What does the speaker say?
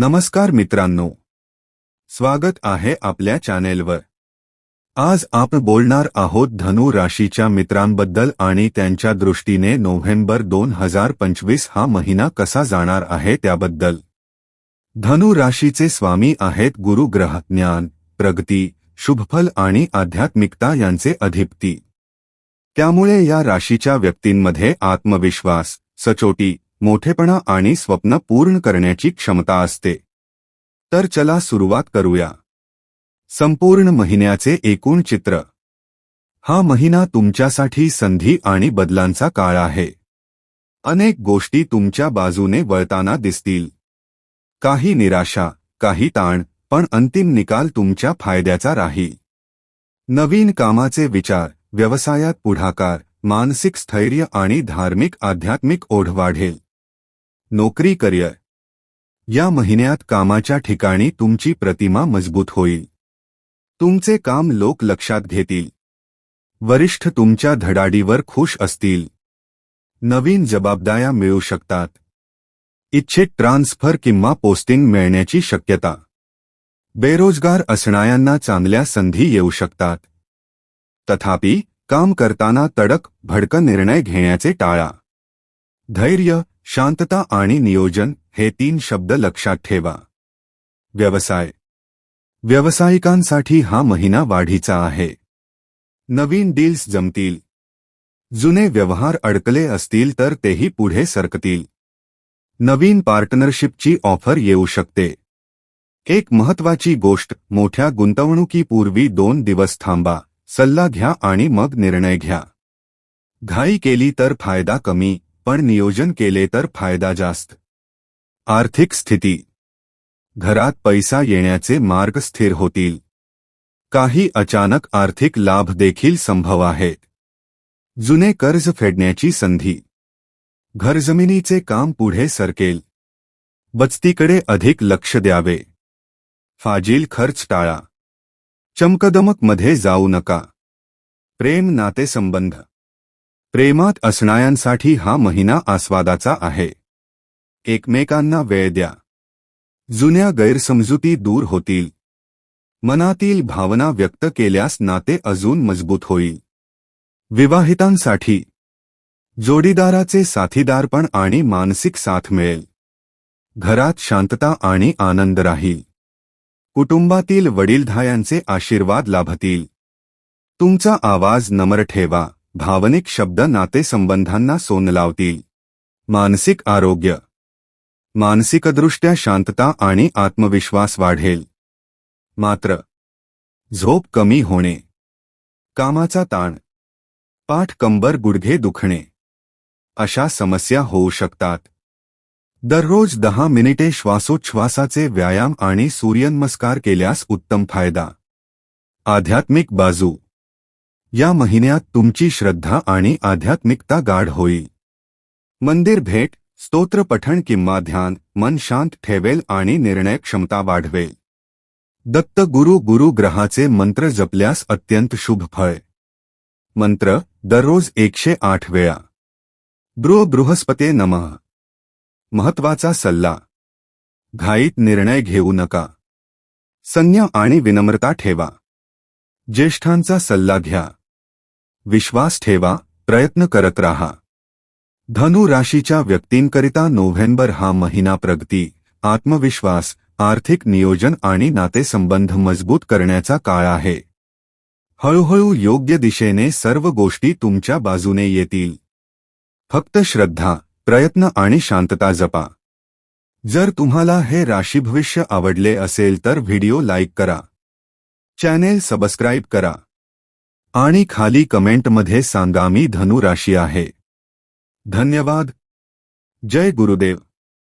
नमस्कार मित्रांनो. स्वागत आहे आपल्या चॅनेलवर. आज आपण बोलणार आहोत धनु राशीच्या मित्रांबद्दल आणि त्यांच्या दृष्टीने नोव्हेंबर दोन हजार पंचवीस हा महिना कसा जाणार आहे त्याबद्दल. धनु राशीचे स्वामी आहेत गुरु ग्रह ज्ञान प्रगती शुभफल आणि आध्यात्मिकता यांचे अधिपती. त्यामुळे या राशीच्या व्यक्तींमध्ये आत्मविश्वास सचोटी मोठेपणा आणि स्वप्न पूर्ण करण्याची क्षमता असते. तर चला सुरुवात करूया. संपूर्ण महिन्याचे एकूण चित्र. हा महिना तुमच्यासाठी संधी आणि बदलांचा काळ आहे. अनेक गोष्टी तुमच्या बाजूने वळताना दिसतील. काही निराशा काही ताण पण अंतिम निकाल तुमच्या फायद्याचा राहील. नवीन कामाचे विचार व्यवसायात पुढाकार मानसिक स्थैर्य आणि धार्मिक आध्यात्मिक ओढ वाढेल. नोकरी करिअर या महिन्यात कामाच्या ठिकाणी तुमची प्रतिमा मजबूत होईल. तुमचे काम लोक लक्षात घेतील. वरिष्ठ तुमच्या धडाडीवर खुश असतील. नवीन जबाबदाऱ्या मिळू शकतात. इच्छित ट्रान्सफर किंवा पोस्टिंग मिळण्याची शक्यता. बेरोजगार असणाऱ्यांना चांगल्या संधी येऊ शकतात. तथापि काम करताना तडक भडक निर्णय घेण्याचे टाळा. धैर्य शांतता आणि नियोजन हे तीन शब्द लक्षात ठेवा. व्यवसाय. व्यावसायिकांसाठी हा महिना वाढीचा आहे. नवीन डील्स जमतील. जुने व्यवहार अडकले असतील तर तेही पुढे सरकतील. नवीन पार्टनरशिपची ऑफर येऊ शकते. एक महत्वाची गोष्ट मोठ्या गुंतवणुकीपूर्वी दोन दिवस थांबा सल्ला घ्या आणि मग निर्णय घ्या. घाई केली तर फायदा कमी पण नियोजन केले तर फायदा जास्त. आर्थिक स्थिती. घरात पैसा येण्याचे मार्ग स्थिर होतील. काही अचानक आर्थिक लाभ देखील संभव आहेत. जुने कर्ज फेडण्याची संधी. घरजमिनीचे काम पुढे सरकेल. बचतीकडे अधिक लक्ष द्यावे. फाजील खर्च टाळा. चमकदमकमध्ये जाऊ नका. प्रेम नातेसंबंध. प्रेमात असणाऱ्यांसाठी हा महिना आस्वादाचा आहे. एकमेकांना वेळ द्या. जुन्या गैरसमजुती दूर होतील. मनातील भावना व्यक्त केल्यास नाते अजून मजबूत होईल. विवाहितांसाठी. जोडीदाराचे साथीदारपण आणि मानसिक साथ मिळेल. घरात शांतता आणि आनंद राहील. कुटुंबातील वडीलधायांचे आशीर्वाद लाभतील. तुमचा आवाज नम्र ठेवा. भावनिक शब्द नातेसंबंधांना सोन लावतील. मानसिक आरोग्य. मानसिकदृष्ट्या शांतता आणि आत्मविश्वास वाढेल. मात्र. झोप कमी होणे. कामाचा ताण. पाठ कंबर गुडघे दुखणे. अशा समस्या होऊ शकतात. दररोज दहा मिनिटे श्वासोच्छ्वासाचे व्यायाम आणि सूर्यनमस्कार केल्यास उत्तम फायदा. आध्यात्मिक बाजू. या महिन्यात तुमची श्रद्धा आणि आध्यात्मिकता गाढ होईल. मंदिर भेट स्तोत्र पठण किंवा ध्यान मन शांत ठेवेल आणि निर्णय क्षमता वाढवेल. दत्त गुरु गुरु ग्रहाचे मंत्र जपल्यास अत्यंत शुभ फळ. मंत्र दररोज एकशे आठ वेळा. बृह बृहस्पते नमः. महत्त्वाचा सल्ला. घाईत निर्णय घेऊ नका. संज्ञा आणि विनम्रता ठेवा. ज्येष्ठांचा सल्ला घ्या. विश्वास ठेवा प्रयत्न करत राहा. धनु राशीच्या व्यक्तींकरिता नोव्हेंबर हा महिना प्रगती आत्मविश्वास आर्थिक नियोजन आणि नातेसंबंध मजबूत करण्याचा काळ आहे. हळूहळू योग्य दिशेने सर्व गोष्टी तुमच्या बाजूने येतील. फक्त श्रद्धा प्रयत्न आणि शांतता जपा. जर तुम्हाला हे राशी भविष्य आवडले असेल तर व्हिडिओ लाईक करा. चॅनेल सबस्क्राईब करा. आणि खाली कमेंटमध्ये सांगा मी धनु राशी आहे. धन्यवाद. जय गुरुदेव.